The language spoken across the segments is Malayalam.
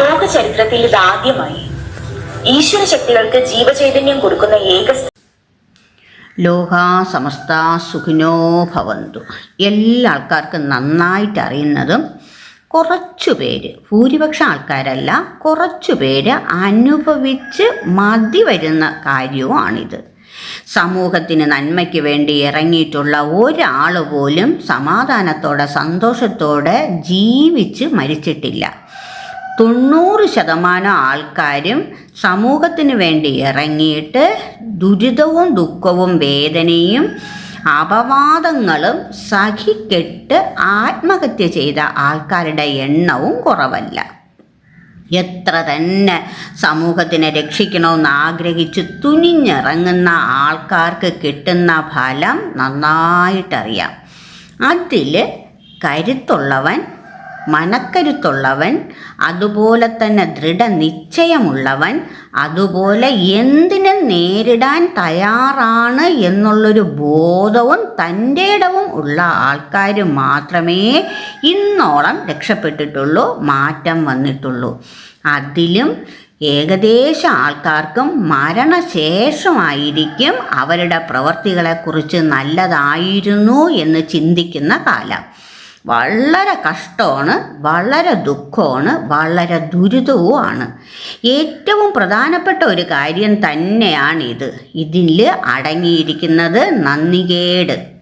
ലോക ചരിത്രത്തിൽ ഇതാദ്യമായി ഈശ്വര ശക്തികൾക്ക് ജീവചൈതന്യം കൊടുക്കുന്ന ഏക ലോഹാ സമസ്ത സുഖിനോ ഭവന്തു. എല്ലാ ആൾക്കാർക്കും നന്നായിട്ട് അറിയുന്നതും കുറച്ചു പേര് ഭൂരിപക്ഷം ആൾക്കാരല്ല കുറച്ചു പേര് അനുഭവിച്ച് മതി വരുന്ന കാര്യവുമാണിത്. സമൂഹത്തിന് നന്മയ്ക്ക് വേണ്ടി ഇറങ്ങിയിട്ടുള്ള ഒരാൾ പോലും സമാധാനത്തോടെ സന്തോഷത്തോടെ ജീവിച്ച് മരിച്ചിട്ടില്ല. തൊണ്ണൂറ് ശതമാനം ആൾക്കാരും സമൂഹത്തിന് വേണ്ടി ഇറങ്ങിയിട്ട് ദുരിതവും ദുഃഖവും വേദനയും അപവാദങ്ങളും സഹിക്കെട്ട് ആത്മഹത്യ ചെയ്ത ആൾക്കാരുടെ എണ്ണവും കുറവല്ല. എത്ര തന്നെ സമൂഹത്തിനെ രക്ഷിക്കണമെന്ന് ആഗ്രഹിച്ച് തുനിഞ്ഞിറങ്ങുന്ന ആൾക്കാർക്ക് കിട്ടുന്ന ഫലം നന്നായിട്ടറിയാം. അതിൽ കരുത്തുള്ളവൻ മനക്കരുത്തുള്ളവൻ അതുപോലെ തന്നെ ദൃഢനിശ്ചയമുള്ളവൻ അതുപോലെ എന്തിനും നേരിടാൻ തയ്യാറാണ് എന്നുള്ളൊരു ബോധവും തന്റെ ഇടവും ഉള്ള ആൾക്കാർ മാത്രമേ ഇന്നോളം രക്ഷപ്പെട്ടിട്ടുള്ളൂ മാറ്റം വന്നിട്ടുള്ളൂ. അതിലും ഏകദേശം ആൾക്കാർക്കും മരണശേഷമായിരിക്കും അവരുടെ പ്രവർത്തികളെക്കുറിച്ച് നല്ലതായിരുന്നു എന്ന് ചിന്തിക്കുന്ന കാലം. വളരെ കഷ്ടമാണ് വളരെ ദുഃഖമാണ് വളരെ ദുരിതവുമാണ്. ഏറ്റവും പ്രധാനപ്പെട്ട ഒരു കാര്യം തന്നെയാണിത്. ഇതിൽ അടങ്ങിയിരിക്കുന്നത് നന്ദികേട്.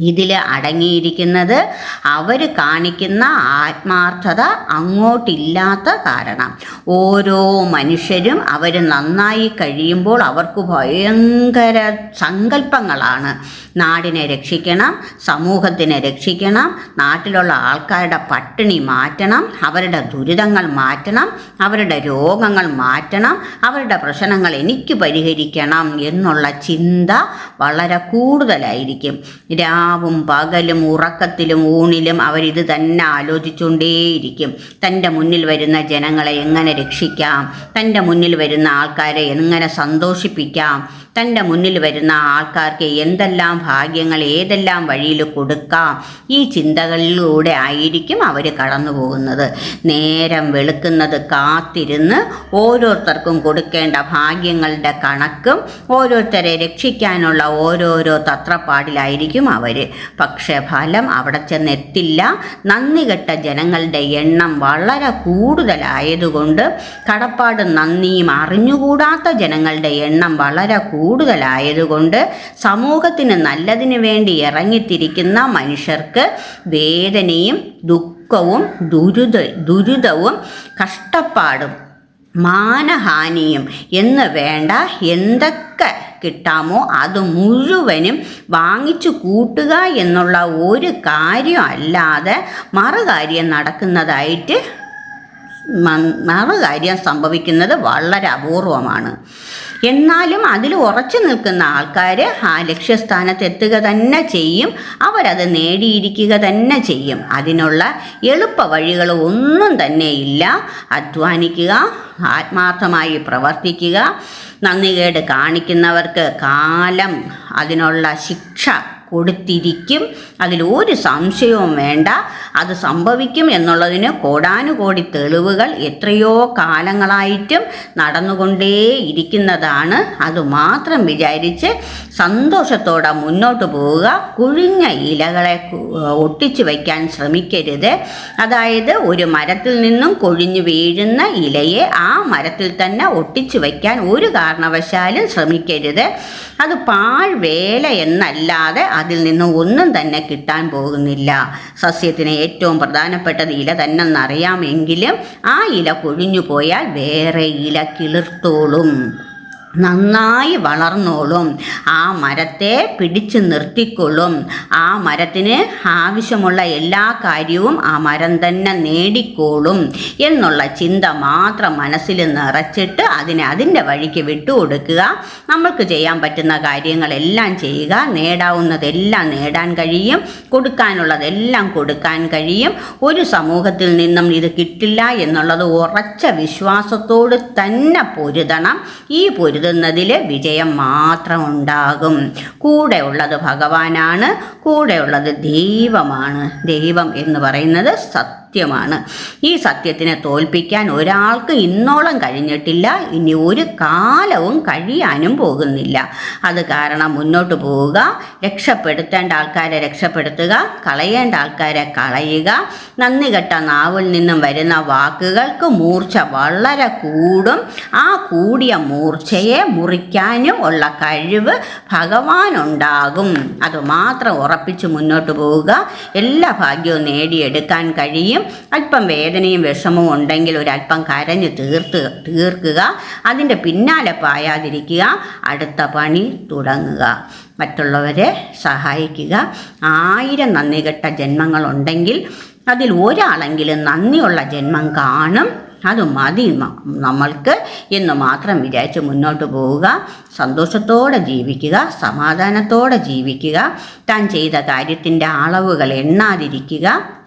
ഇതിൽ അടങ്ങിയിരിക്കുന്നത് അവർ കാണിക്കുന്ന ആത്മാർത്ഥത അങ്ങോട്ടില്ലാത്ത കാരണം. ഓരോ മനുഷ്യരും അവർ നന്നായി കഴിയുമ്പോൾ അവർക്ക് ഭയങ്കര സങ്കല്പങ്ങളാണ്. നാടിനെ രക്ഷിക്കണം സമൂഹത്തിനെ രക്ഷിക്കണം നാട്ടിലുള്ള ആൾക്കാരുടെ പട്ടിണി മാറ്റണം അവരുടെ ദുരിതങ്ങൾ മാറ്റണം അവരുടെ രോഗങ്ങൾ മാറ്റണം അവരുടെ പ്രശ്നങ്ങൾ എനിക്ക് പരിഹരിക്കണം എന്നുള്ള ചിന്ത വളരെ കൂടുതലായിരിക്കും. രാവും പകലും ഉറക്കത്തിലും ഊണിലും അവരിത് തന്നെ ആലോചിച്ചുകൊണ്ടേയിരിക്കും. തന്റെ മുന്നിൽ വരുന്ന ജനങ്ങളെ എങ്ങനെ രക്ഷിക്കാം? തന്റെ മുന്നിൽ വരുന്ന ആൾക്കാരെ എങ്ങനെ സന്തോഷിപ്പിക്കാം? തന്റെ മുന്നിൽ വരുന്ന ആൾക്കാർക്ക് എന്തെല്ലാം ഭാഗ്യങ്ങൾ ഏതെല്ലാം വഴിയിൽ കൊടുക്കാം? ഈ ചിന്തകളിലൂടെ ആയിരിക്കും അവർ കടന്നു പോകുന്നത്. നേരം വെളുക്കുന്നത് കാത്തിരുന്ന് ഓരോരുത്തർക്കും കൊടുക്കേണ്ട ഭാഗ്യങ്ങളുടെ കണക്കും ഓരോരുത്തരെ രക്ഷിക്കാനുള്ള ഓരോരോ തത്രപ്പാടിലായിരിക്കും അവർ പക്ഷേ ഫലം അവിടെ ചെന്നെത്തില്ല. നന്ദി കെട്ട ജനങ്ങളുടെ എണ്ണം വളരെ കൂടുതലായതുകൊണ്ട് കടപ്പാട് നന്ദിയും അറിഞ്ഞുകൂടാത്ത ജനങ്ങളുടെ എണ്ണം വളരെ കൂടുതലായതുകൊണ്ട് സമൂഹത്തിന് നല്ലതിനു വേണ്ടി ഇറങ്ങിത്തിരിക്കുന്ന മനുഷ്യർക്ക് വേദനയും ദുഃഖവും ദുരിത ദുരിതവും കഷ്ടപ്പാടും മാനഹാനിയും എന്ന് വേണ്ട എന്തൊക്കെ കിട്ടാമോ അത് മുഴുവനും വാങ്ങിച്ചു കൂട്ടുക എന്നുള്ള ഒരു കാര്യം അല്ലാതെ മറുകാര്യം നടക്കുന്നതായിട്ട് മറുകാര്യം സംഭവിക്കുന്നത് വളരെ അപൂർവമാണ്. എന്നാലും അതിൽ ഉറച്ചു നിൽക്കുന്ന ആൾക്കാർ ആ ലക്ഷ്യസ്ഥാനത്ത് എത്തുക തന്നെ ചെയ്യും. അവരത് നേടിയിരിക്കുക തന്നെ ചെയ്യും. അതിനുള്ള എളുപ്പ വഴികൾ ഒന്നും തന്നെ ഇല്ല. അധ്വാനിക്കുക ആത്മാർത്ഥമായി പ്രവർത്തിക്കുക നന്ദികേട് കാണിക്കുന്നവർക്ക് കാലം അതിനുള്ള ശിക്ഷ കൊടുത്തിരിക്കും. അതിലൊരു സംശയവും വേണ്ട. അത് സംഭവിക്കും എന്നുള്ളതിന് കോടാനുകോടി തെളിവുകൾ എത്രയോ കാലങ്ങളായിട്ടും നടന്നുകൊണ്ടേ ഇരിക്കുന്നതാണ് അതുമാത്രം വിചാരിച്ച് സന്തോഷത്തോടെ മുന്നോട്ട് പോവുക. കുഴിഞ്ഞ ഇലകളെ ഒട്ടിച്ചു വയ്ക്കാൻ ശ്രമിക്കരുത്. അതായത് ഒരു മരത്തിൽ നിന്നും കൊഴിഞ്ഞു വീഴുന്ന ഇലയെ ആ മരത്തിൽ തന്നെ ഒട്ടിച്ചു വയ്ക്കാൻ ഒരു കാരണവശാലും ശ്രമിക്കരുത്. അത് പാഴ്വേല എന്നല്ലാതെ അതിൽ നിന്നും ഒന്നും തന്നെ കിട്ടാൻ പോകുന്നില്ല. സസ്യത്തിന് ഏറ്റവും പ്രധാനപ്പെട്ടത് ഇല തന്നെന്നറിയാമെങ്കിലും ആ ഇല കൊഴിഞ്ഞു പോയാൽ വേറെ ഇല കിളിർത്തോളും. നന്നായി വളർന്നോളും. ആ മരത്തെ പിടിച്ചു നിർത്തിക്കൊള്ളും. ആ മരത്തിന് ആവശ്യമുള്ള എല്ലാ കാര്യവും ആ മരം തന്നെ നേടിക്കോളും എന്നുള്ള ചിന്ത മാത്രം മനസ്സിൽ നിറച്ചിട്ട് അതിനെ അതിന്റെ വഴിക്ക് വിട്ടുകൊടുക്കുക നമ്മൾക്ക് ചെയ്യാൻ പറ്റുന്ന കാര്യങ്ങളെല്ലാം ചെയ്യുക. നേടാവുന്നതെല്ലാം നേടാൻ കഴിയും. കൊടുക്കാനുള്ളതെല്ലാം കൊടുക്കാൻ കഴിയും. ഒരു സമൂഹത്തിൽ നിന്നും ഇത് കിട്ടില്ല എന്നുള്ളത് ഉറച്ച വിശ്വാസത്തോട് തന്നെ പൊരുതണം. ഈ പൊരുതുന്നതിൽ വിജയം മാത്രം ഉണ്ടാകും കൂടെ ഉള്ളത് ഭഗവാനാണ് കൂടെ ഉള്ളത് ദൈവമാണ്. ദൈവം എന്ന് പറയുന്നത് സത്യം. സത്യമാണ്. ഈ സത്യത്തിനെ തോൽപ്പിക്കാൻ ഒരാൾക്ക് ഇന്നോളം കഴിഞ്ഞിട്ടില്ല. ഇനി ഒരു കാലവും കഴിയാനും പോകുന്നില്ല. അത് കാരണം മുന്നോട്ട് പോവുക രക്ഷപ്പെടുത്തേണ്ട ആൾക്കാരെ രക്ഷപ്പെടുത്തുക കളയേണ്ട ആൾക്കാരെ കളയുക നന്ദി കെട്ട നാവിൽ നിന്നും വരുന്ന വാക്കുകൾക്ക് മൂർച്ച വളരെ കൂടും. ആ കൂടിയ മൂർച്ചയെ മുറിക്കാനും ഉള്ള കഴിവ് ഭഗവാനുണ്ടാകും. അത് മാത്രം ഉറപ്പിച്ച് മുന്നോട്ട് പോവുക. എല്ലാ ഭാഗ്യവും നേടിയെടുക്കാൻ കഴിയും. അല്പം വേദനയും വിഷമവും ഉണ്ടെങ്കിൽ ഒരല്പം കരഞ്ഞ് തീർത്ത് തീർക്കുക. അതിന്റെ പിന്നാലെ പായാതിരിക്കുക. അടുത്ത പണി തുടങ്ങുക. മറ്റുള്ളവരെ സഹായിക്കുക. ആയിരം നന്ദി കെട്ട ജന്മങ്ങളുണ്ടെങ്കിൽ അതിൽ ഒരാളെങ്കിലും നന്ദിയുള്ള ജന്മം കാണും. അത് മതി നമ്മൾക്ക് എന്ന് മാത്രം വിചാരിച്ച് മുന്നോട്ട് പോവുക. സന്തോഷത്തോടെ ജീവിക്കുക. സമാധാനത്തോടെ ജീവിക്കുക. താൻ ചെയ്ത കാര്യത്തിന്റെ അളവുകൾ എണ്ണാതിരിക്കുക.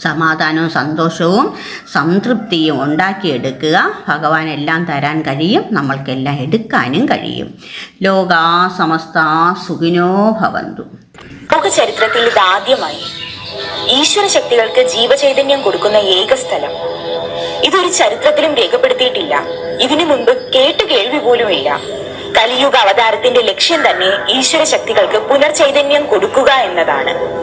സമാധാനവും സന്തോഷവും സംതൃപ്തിയും ഉണ്ടാക്കിയെടുക്കുക. ഭഗവാൻ എല്ലാം തരാൻ കഴിയും. നമ്മൾക്കെല്ലാം എടുക്കാനും കഴിയും. ലോകാ സമസ്ത സുഖിനോ ഭവന്തു. ലോക ചരിത്രത്തിൽ ഇതാദ്യമായി ഈശ്വര ശക്തികൾക്ക് ജീവചൈതന്യം കൊടുക്കുന്ന ഏക സ്ഥലം. ഇതൊരു ചരിത്രത്തിലും രേഖപ്പെടുത്തിയിട്ടില്ല. ഇതിനു മുൻപ് കേട്ടു കേൾവി പോലുമില്ല. കലിയുഗ അവതാരത്തിന്റെ ലക്ഷ്യം തന്നെ ഈശ്വര ശക്തികൾക്ക് പുനർചൈതന്യം കൊടുക്കുക എന്നതാണ്.